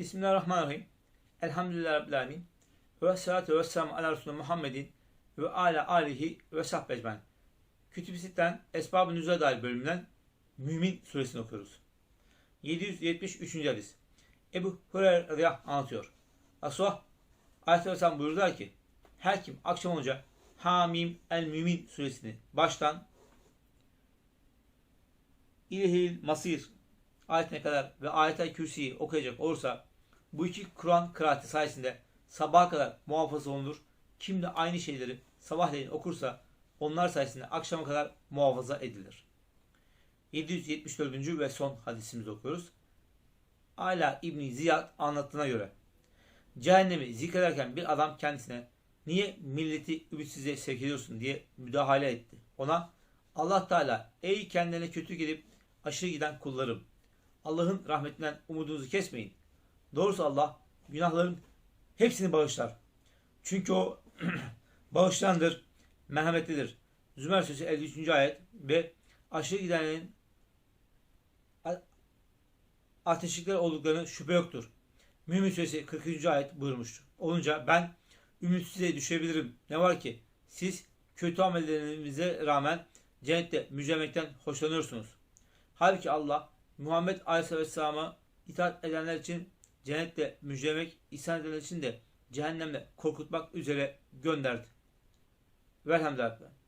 Bismillahirrahmanirrahim. Elhamdülillah Rabbil Alemin. Ve salatu ve selamu ala Resulü Muhammedin ve ala alihi ve sahbe ecmaîn. Kütüb-i Sitte'den Esbab-ı Nüzul'e dair bölümünden Mümin suresini okuyoruz. 773. hadis. Ebu Hureyre radıyallahu anlatıyor. Resulullah Aleyhisselam buyurdular ki her kim akşam olunca Hamim el Mümin suresini baştan İlehil Masir ayetine kadar ve ayetel kürsiyi okuyacak olursa bu iki Kur'an kıraati sayesinde sabaha kadar muhafaza olunur. Kim de aynı şeyleri sabahleyin okursa onlar sayesinde akşama kadar muhafaza edilir. 774. ve son hadisimizi okuyoruz. Ala İbni Ziyad anlattığına göre cehennemi zikrederken bir adam kendisine niye milleti ümitsizliğe sevk ediyorsun diye müdahale etti. Ona Allah Teala ey kendilerine kötü gelip aşırı giden kullarım Allah'ın rahmetinden umudunuzu kesmeyin. Doğrusu Allah günahların hepsini bağışlar. Çünkü o bağışlandır, merhametlidir. Zümer Suresi 53. ayet ve aşırı gidenlerin ateşlikler olduklarını şüphe yoktur. Mümin Suresi 43. ayet buyurmuştur. Olunca ben ümitsizliğe düşebilirim. Ne var ki siz kötü amellerinize rağmen cennette müjdelemekten hoşlanıyorsunuz. Halbuki Allah Muhammed Aleyhisselam'a itaat edenler için cennette müjdelemek, edenler için de cehennemle korkutmak üzere gönderdi. Velhamdülillah.